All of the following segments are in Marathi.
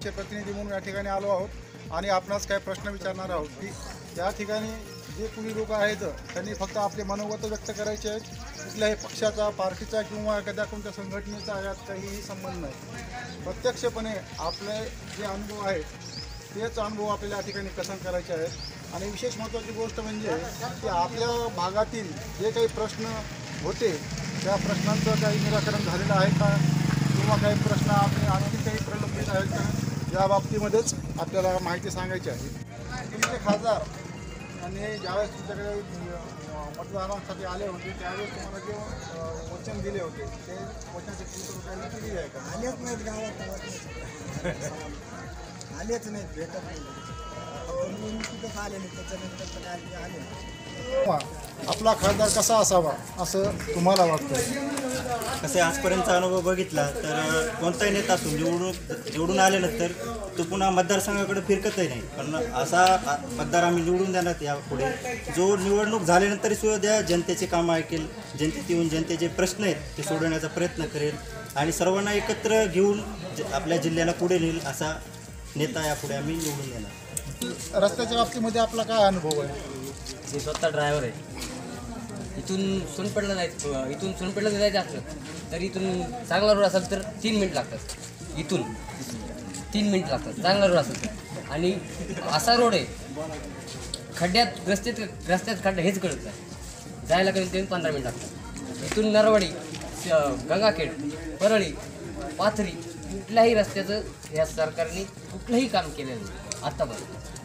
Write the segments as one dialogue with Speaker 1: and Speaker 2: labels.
Speaker 1: प्रतिनिधी म्हणून या ठिकाणी आलो आहोत आणि आपणास काय प्रश्न विचारणार आहोत की या ठिकाणी जे कुणी लोक आहेत त्यांनी फक्त आपले मनोगत व्यक्त करायचे आहेत. कुठल्याही पक्षाचा पार्टीचा किंवा एखाद्या कोणत्या संघटनेचा यात काहीही संबंध नाही. प्रत्यक्षपणे आपले जे अनुभव आहेत तेच अनुभव आपल्याला या ठिकाणी कथन करायचे आहेत. आणि विशेष महत्त्वाची गोष्ट म्हणजे की आपल्या भागातील जे काही प्रश्न होते त्या प्रश्नांचं काही निराकरण झालेलं आहे का? किंवा काही प्रश्न आपले आणखी काही प्रलंबित आहेत का या बाबतीमध्येच आपल्याला माहिती सांगायची आहे. तुमचे खासदार आणि ज्यावेळेस तुमच्याकडे अं, मतदानासाठी आले होते त्यावेळेस तुम्हाला जे वचन दिले होते ते वचनाची पूर्तता केली आहे का?
Speaker 2: आलेच नाहीत गावात. आलेच नाहीत भेटत नाही फक्त निवडणुकीतच आले नाही त्याच्यानंतर आले?
Speaker 1: आपला खासदार कसा असावा असं तुम्हाला वाटतं
Speaker 3: कसं आजपर्यंतचा अनुभव बघितला तर कोणताही नेता असो निवडून निवडून आल्यानंतर तो पुन्हा मतदारसंघाकडे फिरकतही नाही. कारण असा आ- मतदार आम्ही निवडून देणार यापुढे जो निवडणूक झाल्यानंतरही सुद्धा जनतेचे कामं ऐकेल जनतेत येऊन जनतेचे प्रश्न आहेत ते सोडवण्याचा प्रयत्न करेल आणि सर्वांना एकत्र घेऊन ज- आपल्या जिल्ह्याला पुढे नेईल असा नेता यापुढे आम्ही निवडून देणार.
Speaker 1: रस्त्याच्या बाबतीमध्ये आपला काय अनुभव आहे?
Speaker 4: मी स्वतः ड्रायव्हर आहे. इथून सोनपेडला जायचं इथून सोनपेडला जर जायचं असलं तर इथून चांगला रोड असेल तर तीन मिनिट लागतात. इथून तीन मिनिट लागतात चांगला रोड असेल तर. आणि असा रोड आहे खड्ड्यात रस्त्यात रस्त्यात खड्डा हेच कळत नाही जायला कमी कमी पंधरा मिनिट लागतात. इथून नरवाडी गंगाखेड परळी पाथरी कुठल्याही रस्त्याचं या सरकारने कुठलंही काम केलेलं नाही आत्तापर्यंत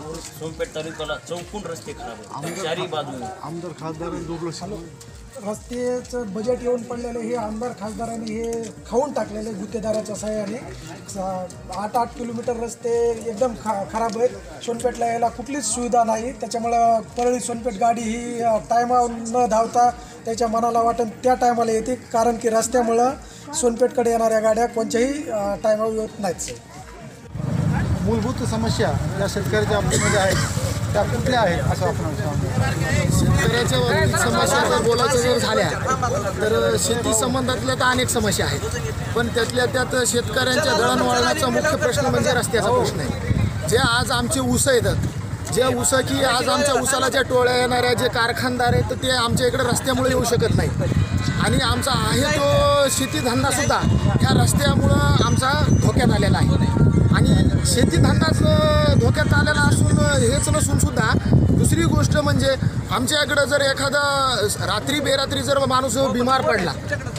Speaker 5: सोनपेठ तालुक्याला चौकून रस्ते खराब आहेत. चारी बाजू.
Speaker 1: आमदार खासदार दुर्लक्ष
Speaker 2: रस्त्याचं बजेट येऊन पडलेलं हे आमदार खासदारांनी हे खाऊन टाकलेले गुत्तेदाराच्या सहाय्याने. स- आठ आठ किलोमीटर रस्ते एकदम खा खराब आहेत. सोनपेठला यायला कुठलीच सुविधा नाही. त्याच्यामुळं परळी सोनपेठ गाडी ही टायमावर न धावता त्याच्या मनाला वाटून त्या टायमाला येते. कारण की रस्त्यामुळं सोनपेठकडे येणाऱ्या गाड्या कोणत्याही टायमावर येत नाहीत.
Speaker 1: मूलभूत समस्या या शेतकऱ्याच्या बाबतीमध्ये आहेत. त्या कुठल्या आहेत असं आपण
Speaker 6: शेतकऱ्याच्या बाबतीत समस्या जर बोलायचं जर झाल्या तर शेती संबंधातल्या तर अनेक समस्या आहेत. पण त्यातल्या त्यात शेतकऱ्यांच्या दळणवळणाचा मुख्य प्रश्न म्हणजे रस्त्याचा प्रश्न आहे. जे आज आमचे ऊस आहेत जे ऊस की आज आमच्या ऊसाला ज्या टोळ्या येणाऱ्या जे कारखानदार आहेत तर ते आमच्या इकडे रस्त्यामुळे येऊ शकत नाही. आणि आमचा आहे तो शेतीधंदासुद्धा ह्या रस्त्यामुळं आमचा धोक्यात आलेला आहे. आणि शेतीधंदाच धोक्यात आलेला असून हेच नसून सुद्धा दुसरी गोष्ट म्हणजे आमच्या इकडं जर एखादा रात्री बेरात्री जर माणूस बिमार पडला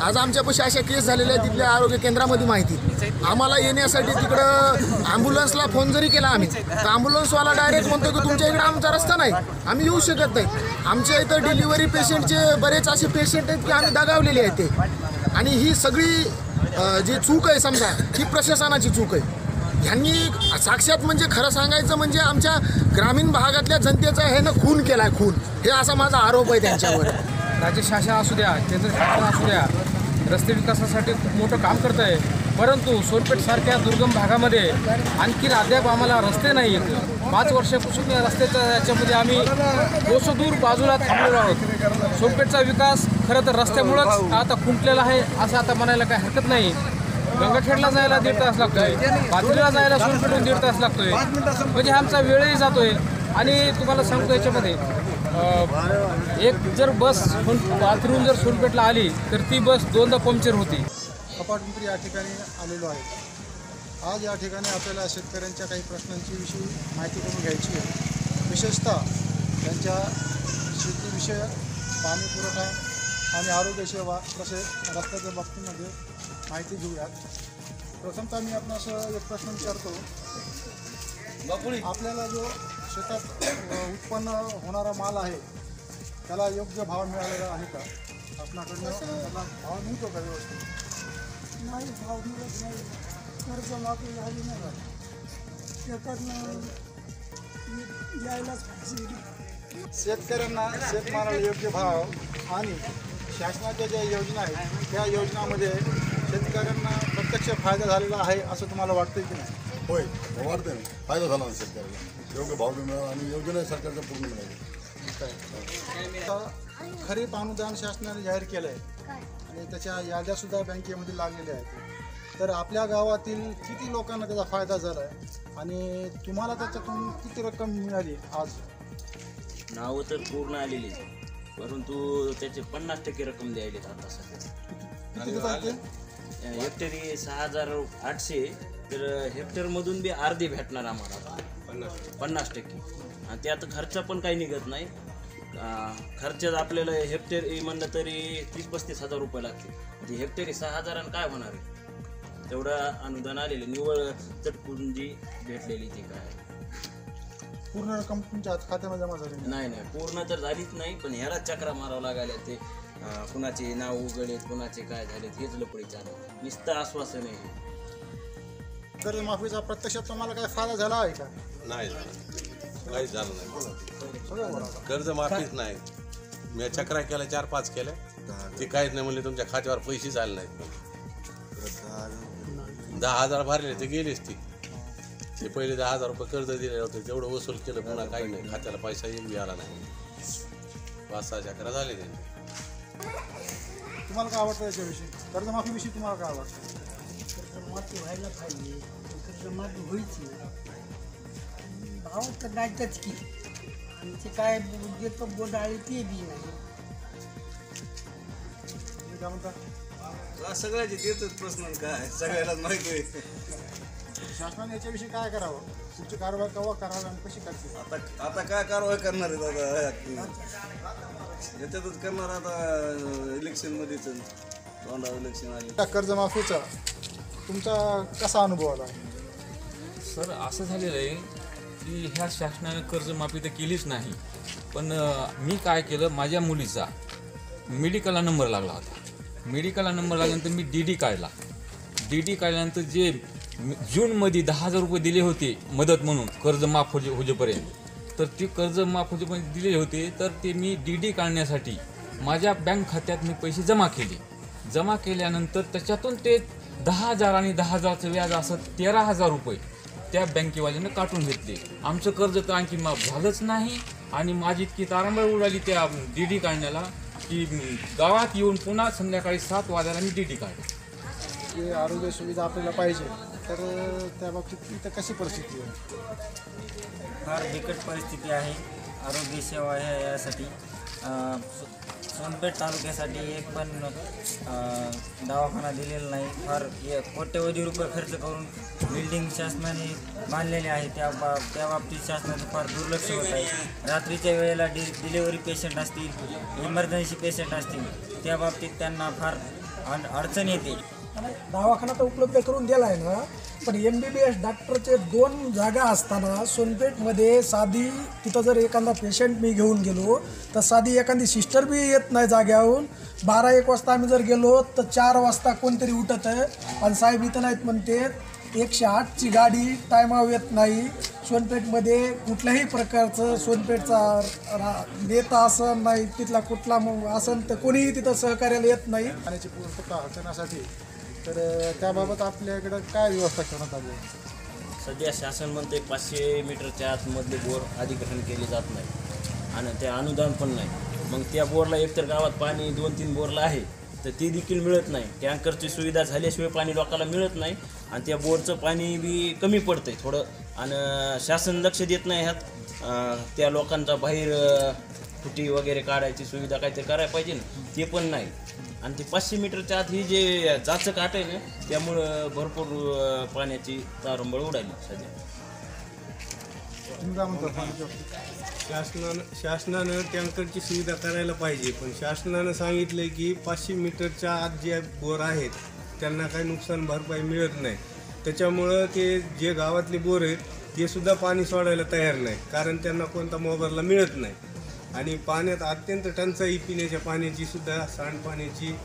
Speaker 6: आज आमच्यापाशी अशा केस झालेल्या आहेत तिथल्या आरोग्य केंद्रामध्ये माहिती. आम्हाला येण्यासाठी तिकडं ॲम्ब्युलन्सला फोन जरी केला आम्ही तर ॲम्ब्युलन्सवाला डायरेक्ट म्हणतो की तुमच्या इकडं आमचा रस्ता नाही आम्ही येऊ शकत नाही. आमच्या इथं डिलिव्हरी पेशंटचे बरेच असे पेशंट आहेत की आम्ही दगावलेले आहेत ते. आणि ही सगळी जी चूक आहे समजा ही प्रशासनाची चूक आहे. ह्यांनी साक्षात म्हणजे खरं सांगायचं म्हणजे आमच्या ग्रामीण भागातल्या जनतेचा ह्यानं खून केलाय खून. हे असा माझा आरोप आहे त्यांच्यावर.
Speaker 7: राज्य शासन असू द्या केंद्र शासन असू द्या रस्ते विकासासाठी खूप मोठं काम करत आहे परंतु सोनपेठसारख्या दुर्गम भागामध्ये आणखीन अद्याप आम्हाला रस्ते नाही आहेत. पाच वर्षापासून या रस्त्याच्या याच्यामध्ये आम्ही दोसदूर बाजूला थांबलेलो आहोत. सोनपेठचा विकास खरं तर रस्त्यामुळंच आता खुंटलेला आहे असं आता म्हणायला काही हरकत नाही. गंगाखेडला जायला दीड तास लागतोय. पाथरीला जायला सोनपेठून दीड तास लागतोय. म्हणजे आमचा वेळही जातोय. आणि तुम्हाला सांगतो याच्यामध्ये एक जर बस बाथरूम पाथरून जर सोनपेठला आली तर ती बस दोनदा पंक्चर होती.
Speaker 1: कपाटपिंपरी या ठिकाणी आलेलो आहे. आज या ठिकाणी आपल्याला शेतकऱ्यांच्या काही प्रश्नांची विषयी माहिती करून घ्यायची आहे. विशेषतः त्यांच्या शेतीविषयक पाणी पुरवठा आणि आरोग्यसेवा तसेच रस्त्याच्या बाबतीमध्ये माहिती घेऊयात. प्रथमतः मी आपणास एक प्रश्न विचारतो. आपल्याला जो शेतात उत्पन्न होणारा माल आहे त्याला योग्य भाव मिळालेला आहे का? आपणाकडनं त्याला भाव मिळतो का व्यवस्थित?
Speaker 2: नाही भाव मिळत नाही. कर्ज माफी झाली नाही त्याकडनं यायलाच पाहिजे.
Speaker 1: शेतकऱ्यांना शेतमालाला योग्य भाव आणि शासनाच्या ज्या योजना आहेत त्या योजनामध्ये शेतकऱ्यांना प्रत्यक्ष फायदा झालेला आहे असं तुम्हाला वाटतं की नाही?
Speaker 8: होय वाढते ना. फायदा झाला ना शेतकऱ्याला योग्य भाव बी मिळाला आणि योजना सरकारच्या पूर्ण मिळाली
Speaker 1: आता खरीप अनुदान शासनाने जाहीर केलं आहे आणि त्याच्या याद्यासुद्धा बँकेमध्ये लागलेल्या आहेत. तर आपल्या गावातील किती लोकांना त्याचा फायदा झाला आहे आणि तुम्हाला त्याच्यातून किती रक्कम मिळाली आज?
Speaker 5: नावं तर पूर्ण आलेली आहे. परंतु त्याचे पन्नास टक्के रक्कम द्यायली आता सध्या.
Speaker 1: किती देतात ते
Speaker 5: हेक्टरी सहा हजार आठशे तर हेक्टरमधून बी अर्धी भेटणार आम्हाला. पन्नास टक्के. आणि त्यात खर्च पण काही निघत नाही. खर्चात आपल्याला हेक्टरी म्हणलं तरी तीस पस्तीस हजार रुपये लागते म्हणजे हेक्टरी सहा हजारानं काय होणार आहे? तेवढं अनुदान आलेलं निव्वळ चटकून जी भेटलेली ती काय?
Speaker 1: पूर्ण रक्कम तुमच्या खात्यामध्ये जमा झाली नाही.
Speaker 5: नाही पूर्ण तर झालीच नाही पण ह्याला चक्रा मारावं लागल्या ते कुणाचे नाव उघडलेत कुणाचे काय झालेत हेच लपडी चालू नुसतं आश्वासन आहे
Speaker 1: कर्जमाफीचा प्रत्यक्षात तुम्हाला काय फायदा झाला आहे का?
Speaker 9: नाही झालं. काहीच झालं नाही.
Speaker 1: सगळं बोला.
Speaker 9: कर्ज माफीच नाही. मी चक्रा केल्या चार पाच केल्या. ते काहीच नाही म्हणले तुमच्या खात्यावर पैसे झाले नाहीत दहा हजार भरले ते गेलेच ती. ते पहिले दहा हजार रुपये कर्ज दिले होते तेवढं वसूल केलं पुन्हा काही नाही. खात्याला पैसा येऊन बी आला नाही. पाच सहा चक्रा झाले त्यांचे.
Speaker 1: तुम्हाला काय आवडतं याच्याविषयी? कर्जमाफीविषयी तुम्हाला काय वाटतं
Speaker 10: कर्जमाफी व्हायला पाहिजे. कर्जमाफी व्हायची. भाव तर नाहीतच की. आणि ते काय देतो गोडाळी ते बी नाही.
Speaker 1: तुम्ही काय म्हणता?
Speaker 11: सगळ्याचे तेच प्रश्न काय? सगळ्यालाच माहिती आहे.
Speaker 1: शासनाने याच्याविषयी काय करावं? तुमची कारवाई केव्हा करावी आणि कशी करते?
Speaker 11: आता आता काय कारवाई करणार आहेत आता याच्यातच करणार आता इलेक्शनमध्येच तोंडावर इलेक्शन आले.
Speaker 1: त्या कर्जमाफीचा तुमचा कसा अनुभव आला?
Speaker 12: सर असं झालेलं आहे की ह्या शासनाने कर्जमाफी तर केलीच नाही. पण अ, मी काय केलं माझ्या मुलीचा मेडिकलला नंबर लागला होता. मेडिकलला नंबर लागल्यानंतर मी डी डी काढला. डी डी काढल्यानंतर जे म- जूनमध्ये दहा हजार रुपये दिले होते मदत म्हणून कर्ज माफ होजे होजेपर्यंत. तर ते कर्ज माफ म्हणजे दिले होते तर ते मी डी डी काढण्यासाठी माझ्या बँक खात्यात मी पैसे जमा केले. जमा केल्यानंतर त्याच्यातून ते दहा हजार आणि दहा हजारचं व्याज असं तेरा हजार रुपये त्या बँकेवाल्यानं काटून घेतले. आमचं कर्ज तर आणखी माफ झालंच नाही आणि माझी इतकी तारांबळ उडाली त्या डी डी काढण्याला की गावात येऊन पुन्हा संध्याकाळी सात वाजायला मी डी डी काढले.
Speaker 1: आरोग्य सुविधा आपल्याला पाहिजे. तर त्या बाबतीत इथं कशी परिस्थिती आहे?
Speaker 13: फार बिकट परिस्थिती आहे. आरोग्य सेवा ह्या यासाठी. अं, सो- सोनपेठ तालुक्यासाठी एक पण अं, दवाखाना दिलेला नाही. फार ये- कोट्यवधी रुपये खर्च करून बिल्डिंग शासनाने बांधलेले आहे. त्या बा त्या बाबतीत शासनाचं फार दुर्लक्ष होत आहे. रात्रीच्या वेळेला डि डिलेवरी पेशंट असतील इमर्जन्सी पेशंट असतील त्या बाबतीत त्यांना फार अड अडचण येते.
Speaker 2: दवाखाना तर उपलब्ध करून दिला आहे ना पण एम बी बी एस डॉक्टरचे दोन जागा असताना सोनपेठमध्ये साधी तिथं जर एखादा पेशंट मी घेऊन गेलो तर साधी एखादी सिस्टर बी येत नाही जाग्याहून बारा एक वाजता आम्ही जर गेलो तर चार वाजता कोणतरी उठत आहे. आणि साहेब इथं नाहीत म्हणते एकशे आठची गाडी टायमावर येत नाही. सोनपेठमध्ये कुठल्याही प्रकारचं सोनपेठचा रा नेता असं नाही तिथला कुठला मग असं तर कोणीही तिथं सहकार्याला येत नाही.
Speaker 1: पाण्याची पूर्तता तर त्याबाबत आपल्याकडं काय व्यवस्था करण्यात आली? आहे
Speaker 5: सध्या शासन म्हणते पाचशे मीटरच्या आतमधले बोर अधिग्रहण केले जात नाही आणि ते अनुदान पण नाही. मग त्या बोरला एकतर गावात पाणी दोन तीन बोरला आहे तर ते देखील मिळत नाही. टँकरची सुविधा झाल्याशिवाय पाणी लोकांना मिळत नाही आणि त्या बोरचं पाणी बी कमी पडतंय थोडं. आणि शासन लक्ष देत नाही ह्यात. त्या लोकांचा बाहेर फुटी वगैरे काढायची सुविधा काहीतरी करायला पाहिजे ना ते पण नाही. आणि ते पाचशे मीटरच्या आत ही जे जाचं काट आहे ना त्यामुळं भरपूर अं, पाण्याची तारंबळ उडाली सध्या.
Speaker 1: तुम्ही काय म्हणता?
Speaker 11: शासनानं शासनानं टँकरची सुविधा करायला पाहिजे पण शासनानं सांगितलं की पाचशे मीटरच्या आत जे बोर आहेत त्यांना काही नुकसान भरपाई मिळत नाही. त्याच्यामुळं ते जे गावातले बोर आहेत ते सुद्धा पाणी सोडायला तयार नाही कारण त्यांना कोणता मोबदला मिळत नाही. आणि पाण्यात अत्यंत टंचाई पिण्याच्या पाण्याची सुद्धा सांडपाण्याची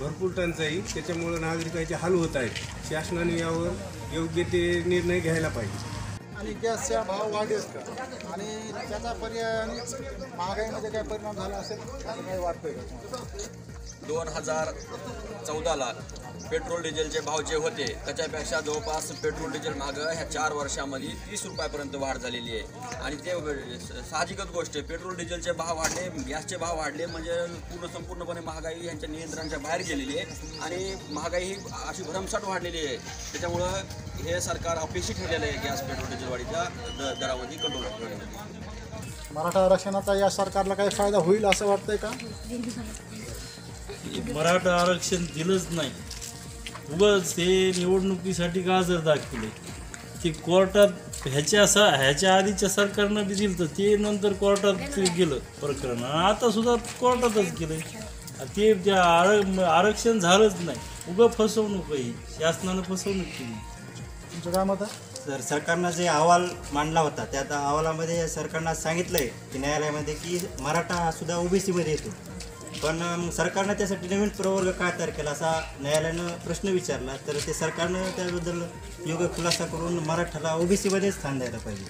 Speaker 11: भरपूर टंचाई. त्याच्यामुळं नागरिकांचे हाल होत आहेत. शासनाने यावर योग्य ते निर्णय घ्यायला पाहिजे.
Speaker 1: आणि गॅसचा भाव वाढेल का? आणि त्याचा पर्याय महागाईमध्ये काय परिणाम झाला असेल? असं काही वाटतंय
Speaker 14: दोन हजार चौदाला पेट्रोल डिझेलचे भाव जे होते त्याच्यापेक्षा जवळपास पेट्रोल डिझेल मागं ह्या चार वर्षामध्ये तीस रुपयापर्यंत वाढ झालेली आहे. आणि ते साहजिकच गोष्ट आहे पेट्रोल डिझेलचे भाव वाढले गॅसचे भाव वाढले म्हणजे पूर्ण संपूर्णपणे महागाई ह्यांच्या नियंत्रणाच्या बाहेर गेलेली आहे. आणि महागाई ही अशी भरमसाठ वाढलेली आहे. त्याच्यामुळं हे सरकार अपयशी ठरलेलं आहे गॅस पेट्रोल डिझेल वाढीच्या द दरामध्ये कंट्रोल
Speaker 1: मराठा आरक्षणाचा या सरकारला काही फायदा होईल असं वाटतंय का?
Speaker 15: मराठा आरक्षण दिलंच नाही. उगाच हे निवडणुकीसाठी गाजर दाखवले. ते कोर्टात ह्याच्या स ह्याच्या आधीच्या सरकारनं बी दिलं तर ते नंतर कोर्टात ते गेलं प्रकरण. आणि आता सुद्धा कोर्टातच गेलं ते त्या आर आरक्षण झालंच नाही. उगं फसवणूक आहे ही. शासनानं फसवणूक केली.
Speaker 1: तुमचं काय मत आहे
Speaker 3: तर सरकारनं जे अहवाल मांडला होता त्या आता अहवालामध्ये सरकारनं सांगितलं आहे की न्यायालयामध्ये की मराठा हा सुद्धा ओबीसीमध्ये येतो. पण अं, सरकारनं त्यासाठी नवीन प्रवर्ग का तयार केला असा न्यायालयानं प्रश्न विचारला. तर ते सरकारनं त्याबद्दल योग्य खुलासा करून मराठाला ओबीसीमध्ये स्थान द्यायला पाहिजे.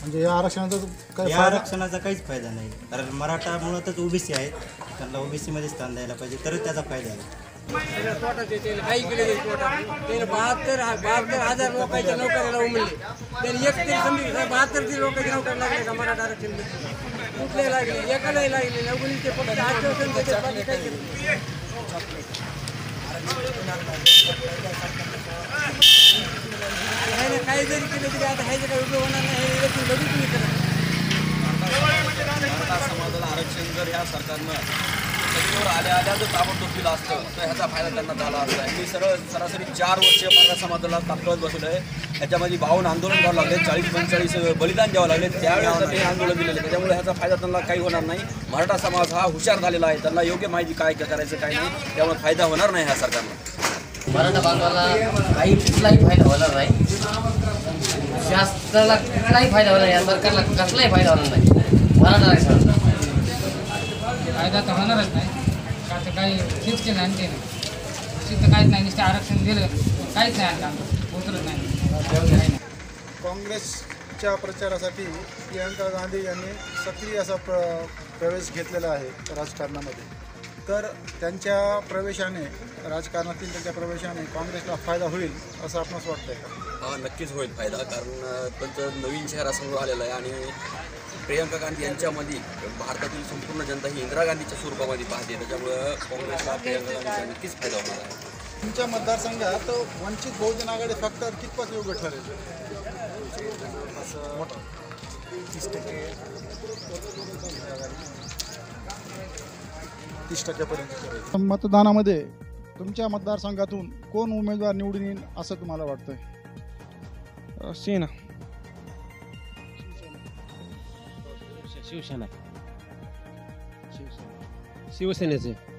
Speaker 1: म्हणजे या आरक्षणाचा काही
Speaker 3: या
Speaker 1: फायदा
Speaker 3: आरक्षणाचा काहीच फायदा नाही. कारण मराठा मुळातच ओबीसी आहेत. त्यांना ओबीसीमध्ये स्थान द्यायला पाहिजे. तरच त्याचा फायदा आहे.
Speaker 10: काही केले नाही तोटा त्याने बहात्तर बहात्तर हजार लोकांच्या नोकऱ्याला त्याने एक तरी बहात्तर तरी लोकांच्या नोकऱ्या लागले का मराठा आरक्षण? कुठले लागले? एकालाही लागले नाही. ते फक्त आश्वासन देते बाकी काही ह्याने काही जरी केलं तरी आता ह्याचे काही उपयोग होणार नाही. हे इलेक्शन लगेच तुम्ही करा.
Speaker 14: समाजाला आरक्षण जर या सरकारनं आल्या आल्या जर ताबडतोब दिलं असतं. तर ह्याचा फायदा त्यांना झाला असता. मी सरळ सरासरी चार वर्ष मराठा समाजाला तात्काळ बसवलं आहे. ह्याच्यामध्ये भावून आंदोलन करावं लागले चाळीस पंचेचाळीस बलिदान द्यावं लागले. त्यावेळेस हे आंदोलन दिलेलं त्याच्यामुळे ह्याचा फायदा त्यांना काही होणार नाही. मराठा समाज हा हुशार झालेला आहे. त्यांना योग्य माहिती काय करायचं काय नाही त्यामुळे फायदा होणार नाही ह्या सरकारला.
Speaker 4: मराठा बांधवाला काही कुठलाही फायदा होणार नाही. शासनाला कुठलाही फायदा होणार नाही. या सरकारला कसलाही फायदा होणार नाही. मराठा आरक्षणाचा.
Speaker 7: फायदा तर होणारच नाही. का तर काही आणि ते नाही सिद्ध काहीच नाही नुसतं आरक्षण दिलं काहीच नाही आणलं आमचं. उतरत नाही.
Speaker 1: काँग्रेसच्या प्रचारासाठी प्रियंका गांधी यांनी सक्रिय असा प्र प्रवेश घेतलेला आहे राजकारणामध्ये. तर त्यांच्या प्रवेशाने राजकारणातील त्यांच्या प्रवेशाने काँग्रेसला फायदा होईल असं आपणास वाटतंय का?
Speaker 14: हा नक्कीच होईल फायदा कारण त्यांचं नवीन चेहरा समोर आलेला आहे आणि प्रियंका गांधी यांच्यामध्ये भारतातील संपूर्ण जनता ही इंदिरा गांधीच्या स्वरूपामध्ये पाहते. त्याच्यामुळं काँग्रेसला प्रियंका गांधीचा नक्कीच फायदा होणार आहे.
Speaker 1: तुमच्या मतदारसंघात वंचित बहुजन आघाडी फक्त कितपत योग्य ठरेल? तीस टक्के. तीस टक्क्यापर्यंत मतदानामध्ये तुमच्या मतदारसंघातून कोण उमेदवार निवडून येईल असं तुम्हाला वाटतंय?
Speaker 7: सेना.
Speaker 16: शिवसेना शिवसेनेचे.